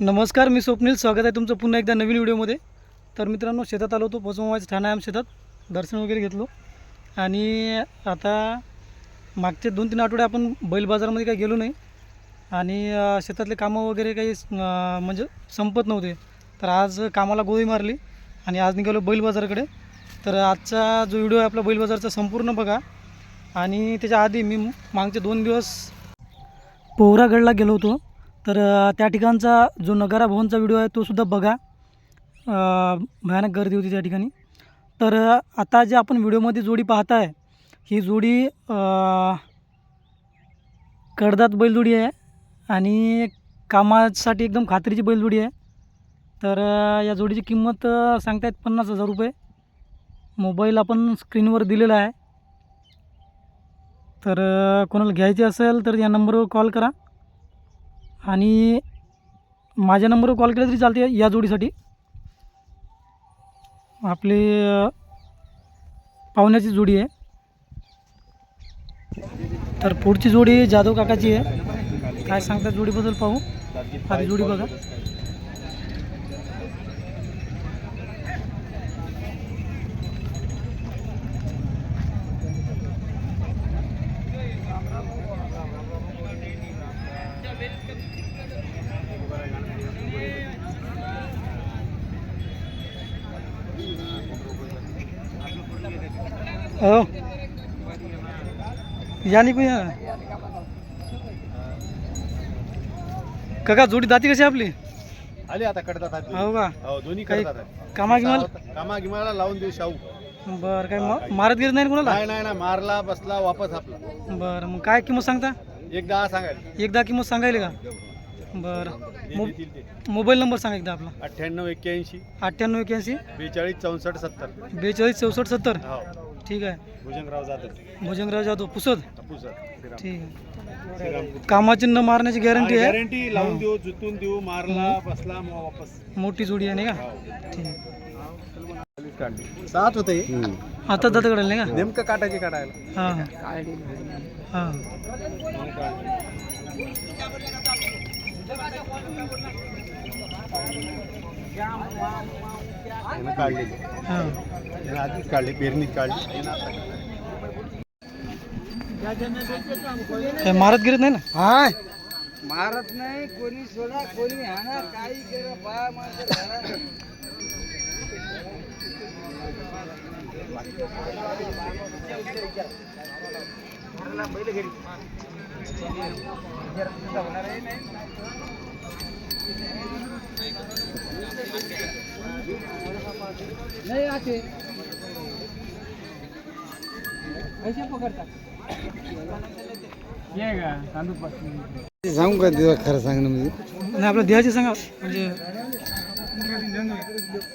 नमस्कार मी स्वप्नील. स्वागत आहे तुमचं पुन्हा एकदा नवीन व्हिडिओमध्ये. तर मित्रांनो शेतात आलो होतो. पोचमावाच्या ठाणा आम शेतात. दर्शन वगैरे घेतलो. आणि आता मागचे दोन तीन आठवडे आपण बैल बाजारामध्ये काही गेलो नाही. आणि शेतातले कामं वगैरे काही म्हणजे संपत नव्हते. तर आज कामाला गोळी मारली आणि आज निघालो बैल बाजाराकडे. तर आजचा जो व्हिडिओ आहे आपला बैल बाजारचा संपूर्ण बघा. आणि त्याच्या आधी मी मागचे दोन दिवस पोहरागडला गेलो होतो. तर त्या ठिकाणचा जो नगारा भवनचा व्हिडिओ आहे तोसुद्धा बघा. भयानक गर्दी होती त्या ठिकाणी. तर आता जे आपण व्हिडिओमध्ये जोडी पाहताय ही जोडी कडदात बैलजोडी आहे आणि कामासाठी एकदम खात्रीची बैलजोडी आहे. तर या जोडीची किंमत सांगता सांगतायत पन्नास हजार रुपये. मोबाईल आपण स्क्रीनवर दिलेला आहे. तर कोणाला घ्यायची असेल तर या नंबरवर कॉल करा. आणि माझ्या नंबरवर कॉल केला तरी चालते या जोडीसाठी. आपली पाहुण्याची जोडी आहे. तर पुढची जोडी जाधव काकाची आहे. काय सांगतात जोडीबद्दल पाहू. आधी जोडी बघा. हो यानी पण या? काका जोडी दाती कशी आपली? आली आता कडतात हो का? हो दोन्ही काही कडतात. कामा गिमाल कामा गिमाला लावून देऊ शाहू. बरं काय मा- मारत गिरत नाही ना कोणाला? नाही नाही ना मारला बसला वापस आपला. बरं मग काय किंमत सांगता? एक दहा सांगायला. एकदा किंमत सांगायला का? बरं. मो देतील ते. मोबाईल नंबर सांगा एकदा आपला. अठ्ठ्याण्णव एक्क्याऐंशी. अठ्ठ्याण्णव एक्याऐंशी बेचाळीस चौसष्ट सत्तर. बेचाळीस चौसष्ट सत्तर. हो. ठीक आहे. भुजंगराव जाधव. भुजंगराव जाधव पुसद. ठीक आहे. कामाची न मारण्याची गॅरंटी आहे? गॅरंटी लावून देऊ जुतून देऊ मारला बसला मग वापस. मोठी जोडी आहे नाही का? हो. ठीक आहे. सात होते. आता कडेल नाही का? नेमकं काटायचे काढायला. हां. हां. काढलेले. हां. यानं आधीच काढले पेरणीत काढले मारत गिरत नाही ना? हाय. मारत नाही कोणी सोडा कोणी हाना काही करा बा माझं नाही आते पैसे पकडतात. सांगू का? तुला खरं सांगणं म्हणजे? नाही आपलं द्यायचे सांगा. म्हणजे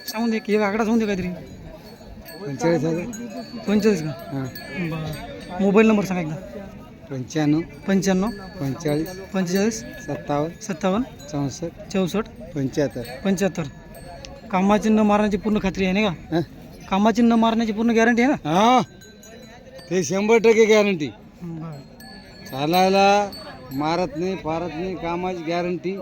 सांगून दे की एक आकडा सांगून दे काहीतरी. पंचेचाळीस हजार? पंचेचाळीस का? हां. बरं. मोबाईल नंबर सांगा एकदा. पंच्याण्णव. पंच्याण्णव. पंचेचाळीस. पंचेचाळीस. सत्तावन्न. सत्तावन्न. चौसष्ट. चौसष्ट. पंच्याहत्तर. पंच्याहत्तर. कामाची न मारण्याची पूर्ण खात्री आहे नाही का? कामाची न मारण्याची पूर्ण गॅरंटी आहे ना? हा. ते शंभर टक्के गॅरंटी बरं. चालायला मारत नाही फारत नाही कामाची गॅरंटी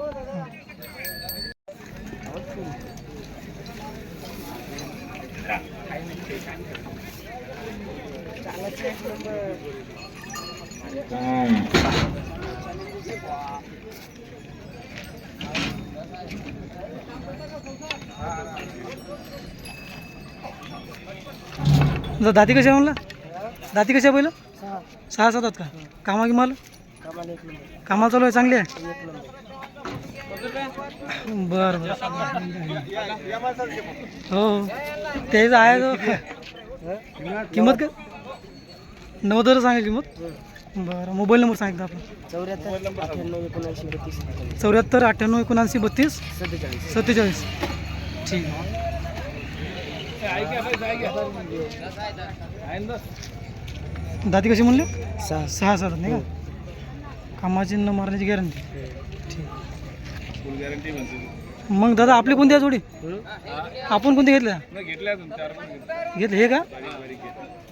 दाती कशा म्हणला? दाती कशा पहिलं? सहा. सात का? कामा गिमाल कामाला चालू आहे? चांगली आहे? बरं बरं. हो. तेच आहे तो. किंमत काय? नव्वद हजार सांगा किंमत? बरं मोबाईल नंबर सांगितलं आपण. चौऱ्याहत्तर अठ्ठ्याण्णव एकोणऐंशी बत्तीस. चौऱ्याहत्तर अठ्ठ्याण्णव एकोणऐंशी बत्तीस सत्तेचाळीस. सत्तेचाळीस ठीक. आहे दाती कशी म्हणले? सहा. सहा सात नाही का? कामाची न मारण्याची गॅरंटी. ठीक. मग दादा आपली कोणती आहे जोडी? आपण कोणती घेतल्या? घेतले हे का?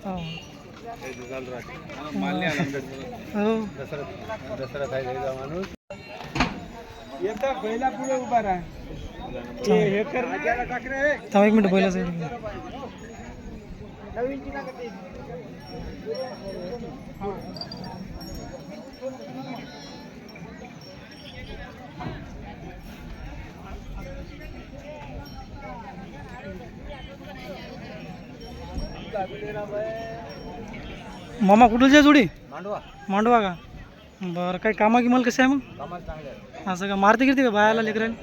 हो. हो. दसरा दसरा माणूस येता बैला पुढे उभा राहा ना एक मिनिट बैलाचं मामा कुठलची आहे जोडी? मांडवा. मांडवा का? बरं काही कामा किमाल कसे आहे मग? कामात चांगले आहे असं का? मारते किती का बायाला लेकरायला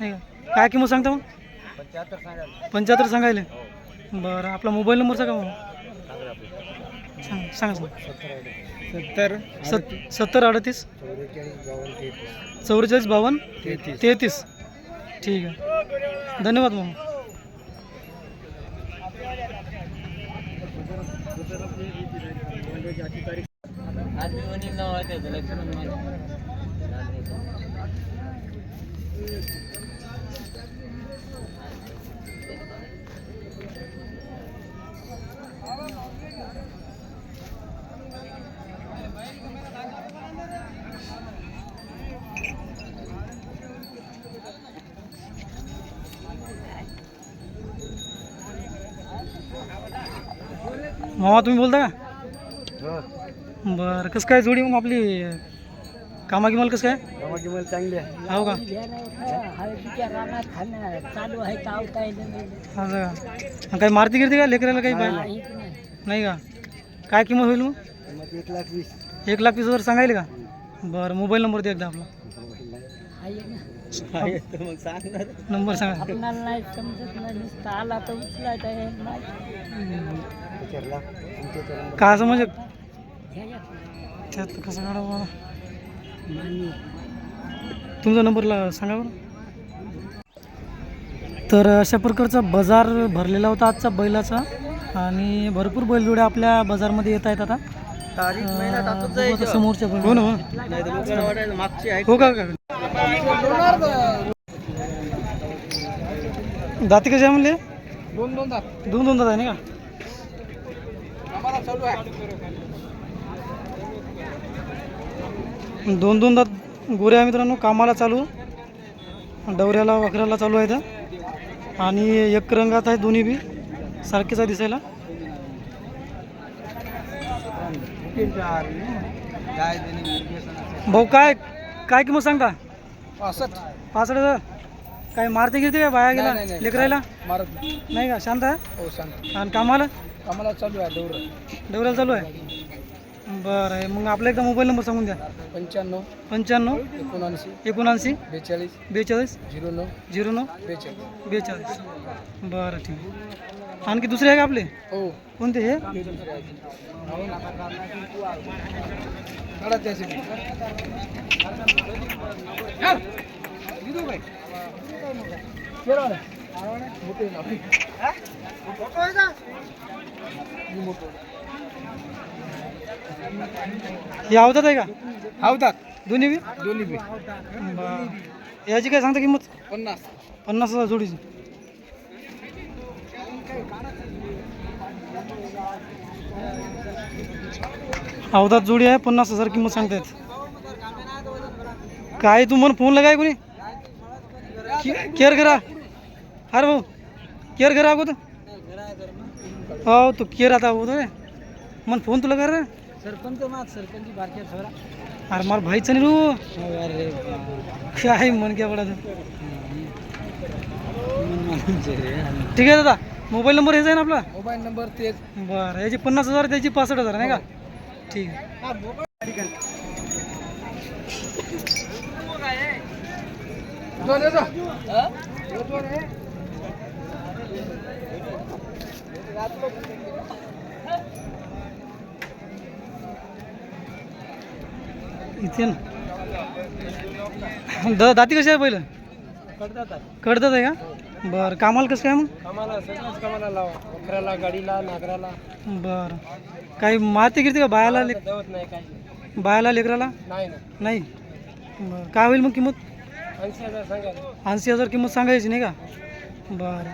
नाही का? काय किंमत सांगता मग? पंच्याहत्तर सांगायला. पंच्याहत्तर सांगायले? बरं आपला मोबाईल नंबर सांगा मग? सांग सांगा सांग. सत्तर सत सत्तर अडतीस? चौवेचाळीस बावन्न चौवेचाळीस बावन्न तेहतीस. तेहतीस. ठीक आहे. धन्यवाद मग मामा तुम्ही बोलता का? बरं कसं काय जोडी मग आपली? कामा किमाल कसं काय? कामाची मला चांगली आहे. हो का? चालू आहे असं का? मग काही मारती गिरती का लेकराला काही बाय नाही का? काय किंमत होईल मग? एक लाख वीस. एक लाख वीस हजार सांगायले का? बरं मोबाईल नंबर दे एकदा आपला. मग सांगणार. नंबर सांगा. आपणाला नाही समजत नाही नुसतं आला तर उचलायचा आहे नाही. विचारला. पंच्याहत्तर का असं म्हणजे त्यात कसं काढा बरं मान्य. तुमचा नंबरला सांगा बरं. तर अशा प्रकारचा बाजार भरलेला होता आजचा बैलाचा आणि भरपूर बैलजोड्या आपल्या बाजारमध्ये येत आहेत आता. समोरच्या हो ना हो. हो का दाती कशी आहे म्हणले? दोन दोन दात. दोन दोन दात आहे ना का? दोन दोन दात गोरे आहे मित्रांनो कामाला चालू. डवऱ्याला वखऱ्याला चालू आहे इथं. आणि एक रंगात आहे दोन्ही बी. सारखेच आहे दिसायला. भाऊ काय काय किंमत सांगता? पासष्ट. पासष्ट हजार? काय मारते गिरते काय बाया गेला. लेकरायला? मारत नाही. का? शांत आहे? हो आणि कामाला? आम्हाला चालू आहे दौड डवऱ्याला चालू आहे? बरं आहे मग आपला एकदा मोबाईल नंबर सांगून द्या. पंच्याण्णव पंच्याण्णव एकोणऐंशी एकोणऐंशी बेचाळीस बेचाळीस झिरो नऊ झिरो नऊ बेचाळीस. बेचाळीस. बरं ठीक आहे. आणखी दुसरे आहे का आपले? हो. कोणते हे? काढा त्याचे हे आवतात आहे का? हावतात दोन्ही बी? दोन्ही बी. बरं. याची काय सांगता किंमत? पन्नास. पन्नास हजार जोडीची. अवधात जोडी आहे पन्नास हजार किंमत सांगतायत. काय तू मन फोन लगाय कोणी? केअर करा. अरे भाऊ केअर करा अगोदर. हो तू केअर आता अगोदर मन फोन तुला कर. रे सरपंच मात सरपंच बारक्या सगळा अरे मला भाईचं नाही रू अरे काय मन क्या पडा ठीक आहे दादा मोबाईल नंबर हेच आहे ना आपला? मोबाईल नंबर तेच बरं याची पन्नास हजार त्याची पासष्ट हजार नाही का? ठीक आहे. इथे ना. द दाती कशी आहे पहिलं? कडतात आहे का? बरं कामाला कसं काय मग? कामाला सगळ्याच कामाला लावा. वखराला गाडीला नागराला. बरं. काही मारते गिरते का बायाला ले देवत नाही काही. बायाला लेकराला? नाही बरं. काय होईल मग किंमत? ऐंशी हजार सांगा ऐंशी हजार किंमत सांगायची नाही का? बरं.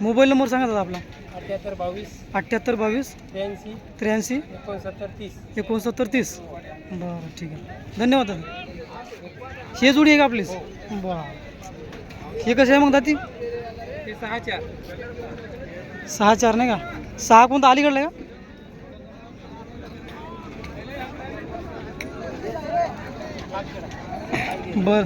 मोबाईल नंबर सांगा दादा आपला. अठ्याहत्तर बावीस अठ्ठ्याहत्तर बावीस त्र्याऐंशी त्र्याऐंशी एकोणसत्तर तीस. एकोणसत्तर तीस. बरं ठीक आहे. धन्यवाद दादा. हे जोडी आहे का आपलीच? बरं. हे कसे आहे मग दाती? ते सहा चार. सहा चार नाही का? सहा कोणता? अलीकडला आहे का? बर.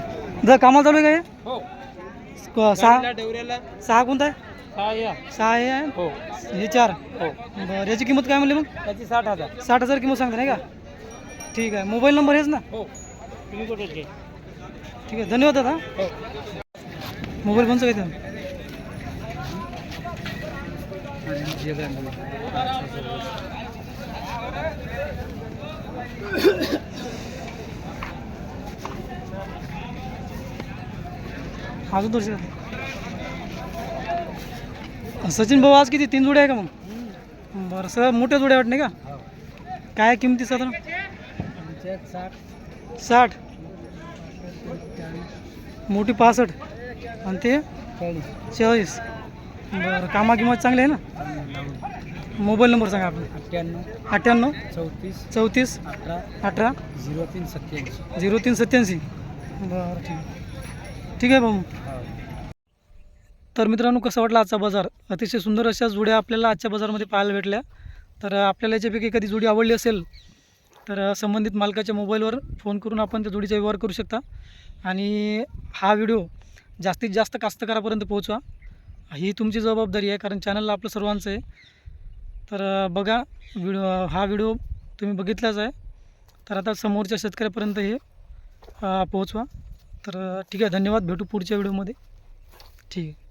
जर कामाला चालू आहे का हो? हे. सहा? डवऱ्याला सहा कोणता आहे? सहा हे आहे? हो. हे चार? हो. बरं याची किंमत काय म्हणली मग? त्याची साठ हजार. साठ हजार किंमत सांगता नाही का? ठीक आहे. मोबाईल नंबर हेच ना? हो. तुम्ही कुठे घे ठीक आहे. धन्यवाद दादा. हो. मोबाईल कोणचा घेतो अजून दर्शक सचिन भाऊ आज किती? तीन जोड्या आहे का मग? बरं सर मोठ्या जोड्या वाटणे का? काय आहे किमती साधारण साठ. मोठी पासष्ट. आणि ते? चाळीस. बरं कामा किंमत चांगली आहे ना? मोबाईल नंबर सांगा आपला. अठ्ठ्याण्णव. अठ्ठ्याण्णव. चौतीस. चौतीस. अठरा. अठरा. झिरो तीन सत्याऐंशी. झिरो तीन सत्याऐंशी. बरं ठीक. आहे ठीक आहे भाऊ. तर मित्रांनो कसं वाटलं आजचा बाजार? अतिशय सुंदर अशा जुड्या आपल्याला आजच्या बाजारमध्ये पाहायला भेटल्या. तर आपल्याला याच्यापैकी एखादी जोडी आवडली असेल तर संबंधित मालकाच्या मोबाईलवर फोन करून आपण त्या जोडीचा व्यवहार करू शकता. आणि हा व्हिडिओ जास्तीत जास्त कास्तकारापर्यंत पोहोचवा. ही तुमची जबाबदारी आहे कारण चॅनलला आपलं सर्वांचं आहे. तर बघा व्हिडिओ हा व्हिडिओ तुम्ही बघितलाच आहे. तर आता समोरच्या शेतकऱ्यापर्यंत हे पोहोचवा. तर ठीक आहे धन्यवाद. भेटू पुढच्या व्हिडिओमध्ये. ठीक आहे.